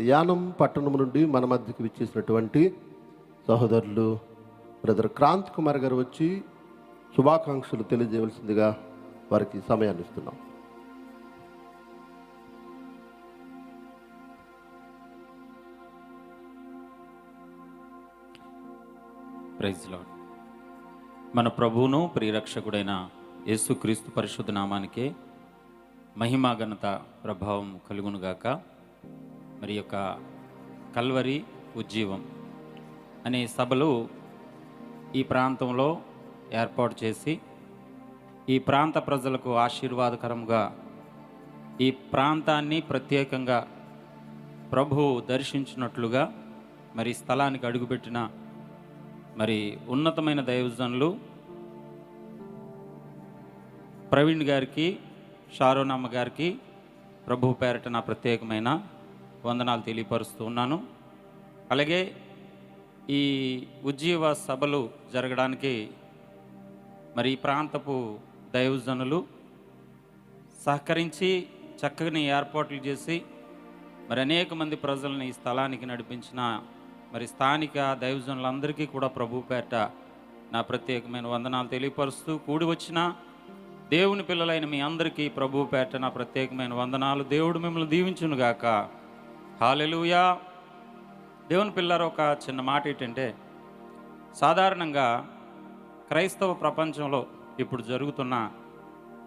యానం పట్టణం నుండి మన మధ్యకి విచ్చేసినటువంటి సహోదరులు బ్రదర్ క్రాంత్ కుమార్ గారు వచ్చి శుభాకాంక్షలు తెలియజేయవలసిందిగా వారికి సమయాన్ని ఇస్తున్నాం. ప్రైజ్ లాడ్ మన ప్రభువును ప్రియరక్షకుడైన యేసుక్రీస్తు పరిశుద్ధ నామానికే మహిమా ఘనత ప్రభావం కలుగునుగాక. మరి యొక్క కల్వరి ఉజ్జీవం అనే సభలు ఈ ప్రాంతంలో ఏర్పాటు చేసి ఈ ప్రాంత ప్రజలకు ఆశీర్వాదకరంగా ఈ ప్రాంతాన్ని ప్రత్యేకంగా ప్రభు దర్శించినట్లుగా మరి స్థలానికి అడుగుపెట్టిన మరి ఉన్నతమైన దైవజనులు ప్రవీణ్ గారికి షారోనమ్మ గారికి ప్రభు పేరట నా ప్రత్యేకమైన వందనాలు తెలియపరుస్తూ ఉన్నాను. అలాగే ఈ ఉజ్జీవ సభలు జరగడానికి మరి ఈ ప్రాంతపు దైవజనులు సహకరించి చక్కని ఏర్పాట్లు చేసి మరి అనేక మంది ప్రజలను ఈ స్థలానికి నడిపించిన మరి స్థానిక దైవజనులందరికీ కూడా ప్రభు పేట నా ప్రత్యేకమైన వందనాలు తెలియపరుస్తూ కూడి వచ్చిన దేవుని పిల్లలైన మీ అందరికీ ప్రభు పేట నా ప్రత్యేకమైన వందనాలు. దేవుడు మిమ్మల్ని దీవించునుగాక. హాలెలుయా. దేవుని పిల్లర్ ఒక చిన్న మాట ఏంటంటే సాధారణంగా క్రైస్తవ ప్రపంచంలో ఇప్పుడు జరుగుతున్న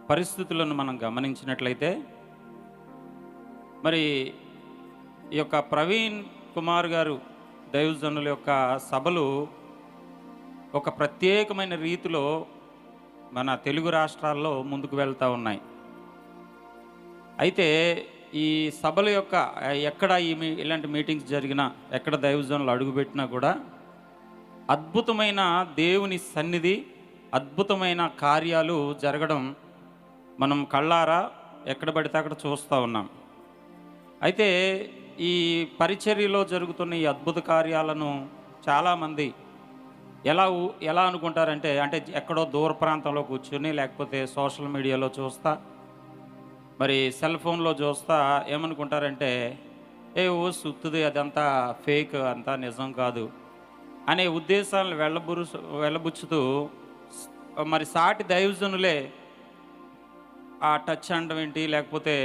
పరిస్థితులను మనం గమనించినట్లయితే మరి ఈ యొక్క ప్రవీణ్ కుమార్ గారు దైవజనుల యొక్క సభలు ఒక ప్రత్యేకమైన రీతిలో మన తెలుగు రాష్ట్రాల్లో ముందుకు వెళ్తూ ఉన్నాయి. అయితే ఈ సభల యొక్క ఎక్కడ ఈ ఇలాంటి మీటింగ్స్ జరిగినా ఎక్కడ దైవజనులు అడుగుపెట్టినా కూడా అద్భుతమైన దేవుని సన్నిధి అద్భుతమైన కార్యాలు జరగడం మనం కళ్ళారా ఎక్కడ పడితే అక్కడ చూస్తూ ఉన్నాం. అయితే ఈ పరిచర్యలో జరుగుతున్న ఈ అద్భుత కార్యాలను చాలామంది ఎలా ఎలా అనుకుంటారంటే అంటే ఎక్కడో దూర ప్రాంతంలో కూర్చొని లేకపోతే సోషల్ మీడియాలో చూస్తా మరి సెల్ ఫోన్లో చూస్తా ఏమనుకుంటారంటే ఏ ఓ సుత్తుది అదంతా ఫేక్ అంతా నిజం కాదు అనే ఉద్దేశాలను వెళ్ళబురు వెళ్ళబుచ్చుతూ మరి సాటి దైవజనులే ఆ టచ్ అనడం ఏంటి లేకపోతే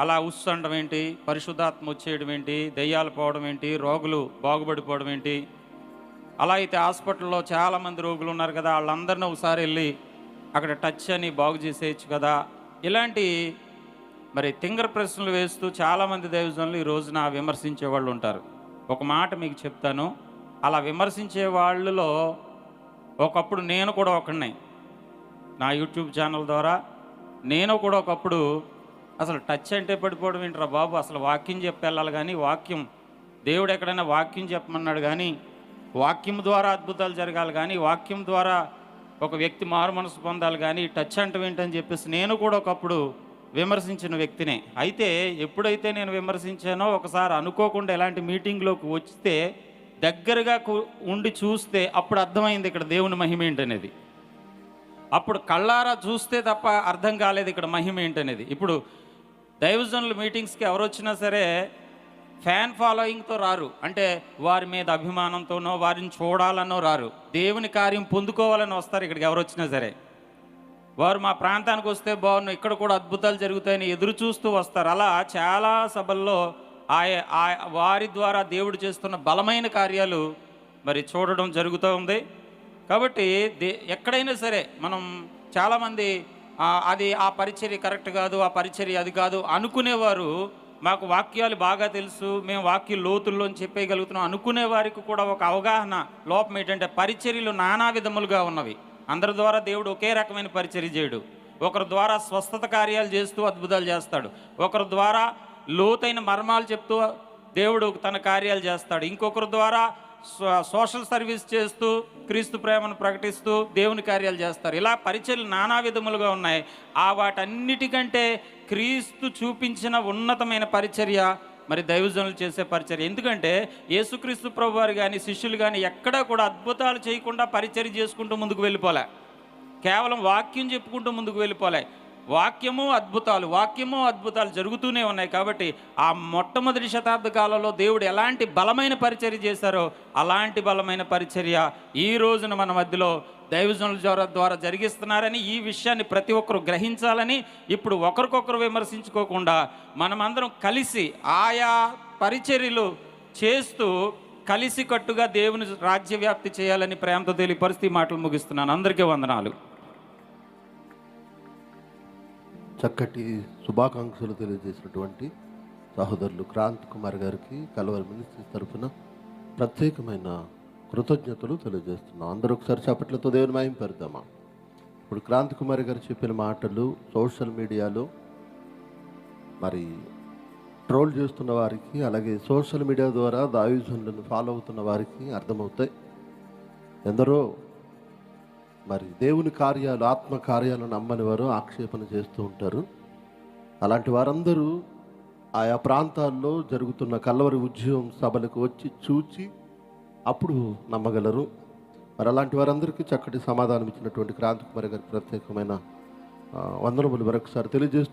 అలా ఉస్సు అనడం ఏంటి పరిశుద్ధాత్మ వచ్చేయడం ఏంటి దెయ్యాలు పోవడం ఏంటి రోగులు బాగుపడిపోవడం ఏంటి? అలా అయితే హాస్పిటల్లో చాలామంది రోగులు ఉన్నారు కదా వాళ్ళందరినీ ఒకసారి వెళ్ళి అక్కడ టచ్ అని బాగు చేసేయచ్చు కదా ఇలాంటి మరి తింగర ప్రశ్నలు వేస్తూ చాలామంది దైవజనులు ఈ రోజున విమర్శించే వాళ్ళు ఉంటారు. ఒక మాట మీకు చెప్తాను. అలా విమర్శించే వాళ్ళలో ఒకప్పుడు నేను కూడా ఒకడిని. నా యూట్యూబ్ ఛానల్ ద్వారా నేను కూడా ఒకప్పుడు అసలు టచ్ అంటే పడిపోవడం ఏంట్రా బాబు? అసలు వాక్యం చెప్పి వెళ్ళాలి కానీ వాక్యం దేవుడు ఎక్కడైనా వాక్యం చెప్పమన్నాడు కానీ వాక్యం ద్వారా అద్భుతాలు జరగాలి కానీ వాక్యం ద్వారా ఒక వ్యక్తి మారు మనసు పొందాలి కానీ టచ్ అంటే ఏంటని చెప్పేసి నేను కూడా ఒకప్పుడు విమర్శించిన వ్యక్తినే. అయితే ఎప్పుడైతే నేను విమర్శించానో ఒకసారి అనుకోకుండా ఎలాంటి మీటింగ్లోకి వస్తే దగ్గరగా ఉండి చూస్తే అప్పుడు అర్థమైంది ఇక్కడ దేవుని మహిమ ఏంటనేది. అప్పుడు కళ్ళారా చూస్తే తప్ప అర్థం కాలేదు ఇక్కడ మహిమ ఏంటనేది. ఇప్పుడు దైవజనుల మీటింగ్స్కి ఎవరు వచ్చినా సరే ఫ్యాన్ ఫాలోయింగ్తో రారు. అంటే వారి మీద అభిమానంతోనో వారిని చూడాలనో రారు. దేవుని కార్యం పొందుకోవాలని వస్తారు ఇక్కడికి ఎవరు వచ్చినా సరే. వారు మా ప్రాంతానికి వస్తే బాగున్నాయి. ఇక్కడ కూడా అద్భుతాలు జరుగుతాయని ఎదురు చూస్తూ వస్తారు. అలా చాలా సభల్లో ఆయ ఆ- వారి ద్వారా దేవుడు చేస్తున్న బలమైన కార్యాలు మరి చూడడం జరుగుతూ ఉంది. కాబట్టి దే ఎక్కడైనా సరే మనం చాలామంది అది ఆ పరిచర్య కరెక్ట్ కాదు ఆ పరిచర్య అది కాదు అనుకునేవారు మాకు వాక్యాలు బాగా తెలుసు మేము వాక్య లోతుల్లోని చెప్పేయగలుగుతున్నాం అనుకునే వారికి కూడా ఒక అవగాహన లోపం ఏంటంటే పరిచర్యలు నానా విధములుగా ఉన్నవి. అందరి ద్వారా దేవుడు ఒకే రకమైన పరిచర్య చేయడు. ఒకరి ద్వారా స్వస్థత కార్యాలు చేస్తూ అద్భుతాలు చేస్తాడు. ఒకరి ద్వారా లోతైన మర్మాలు చెప్తూ దేవుడు తన కార్యాలు చేస్తాడు. ఇంకొకరి ద్వారా సోషల్ సర్వీస్ చేస్తూ క్రీస్తు ప్రేమను ప్రకటిస్తూ దేవుని కార్యాలు చేస్తారు. ఇలా పరిచయలు నానా విధములుగా ఉన్నాయి. ఆ వాటన్నిటికంటే క్రీస్తు చూపించిన ఉన్నతమైన పరిచర్య మరి దైవజనులు చేసే పరిచర్య. ఎందుకంటే యేసుక్రీస్తు ప్రభు వారు కానీ శిష్యులు కానీ ఎక్కడా కూడా అద్భుతాలు చేయకుండా పరిచర్య చేసుకుంటూ ముందుకు వెళ్ళిపోలే. కేవలం వాక్యం చెప్పుకుంటూ ముందుకు వెళ్ళిపోలే. వాక్యము అద్భుతాలు వాక్యము అద్భుతాలు జరుగుతూనే ఉన్నాయి కాబట్టి ఆ మొట్టమొదటి శతాబ్ద కాలంలో దేవుడు ఎలాంటి బలమైన పరిచర్య చేశారో అలాంటి బలమైన పరిచర్య ఈ రోజున మన మధ్యలో దైవజనుల ద్వారా ద్వారా జరిగిస్తున్నారని ఈ విషయాన్ని ప్రతి ఒక్కరు గ్రహించాలని ఇప్పుడు ఒకరికొకరు విమర్శించుకోకుండా మనమందరం కలిసి ఆయా పరిచర్యలు చేస్తూ కలిసికట్టుగా దేవుని రాజ్యవ్యాప్తి చేయాలని ప్రేమతో తెలియపరిస్థితి మాటలు ముగిస్తున్నాను. అందరికీ వందనాలు. చక్కటి శుభాకాంక్షలు తెలియజేసినటువంటి సహోదరులు క్రాంత్ కుమార్ గారికి కలవరి మినిస్ట్రీస్ తరఫున ప్రత్యేకమైన కృతజ్ఞతలు తెలియజేస్తున్నాం. అందరూ ఒకసారి చప్పట్లతో దేవుని మాయం పెడదామా? ఇప్పుడు క్రాంత్ కుమార్ గారు చెప్పిన మాటలు సోషల్ మీడియాలో మరి ట్రోల్ చేస్తున్న వారికి అలాగే సోషల్ మీడియా ద్వారా దాయుజనులను ఫాలో అవుతున్న వారికి అర్థమవుతాయి. ఎందరో మరి దేవుని కార్యాలు ఆత్మ కార్యాలు నమ్మని వారు ఆక్షేపణ చేస్తూ ఉంటారు. అలాంటి వారందరూ ఆయా ప్రాంతాల్లో జరుగుతున్న కల్లవరి ఉద్యమం సభలకు వచ్చి చూచి అప్పుడు నమ్మగలరు. మరి అలాంటి వారందరికీ చక్కటి సమాధానం ఇచ్చినటువంటి క్రాంతి కుమారి గారి ప్రత్యేకమైన వందనములు మరొకసారి తెలియజేస్తూ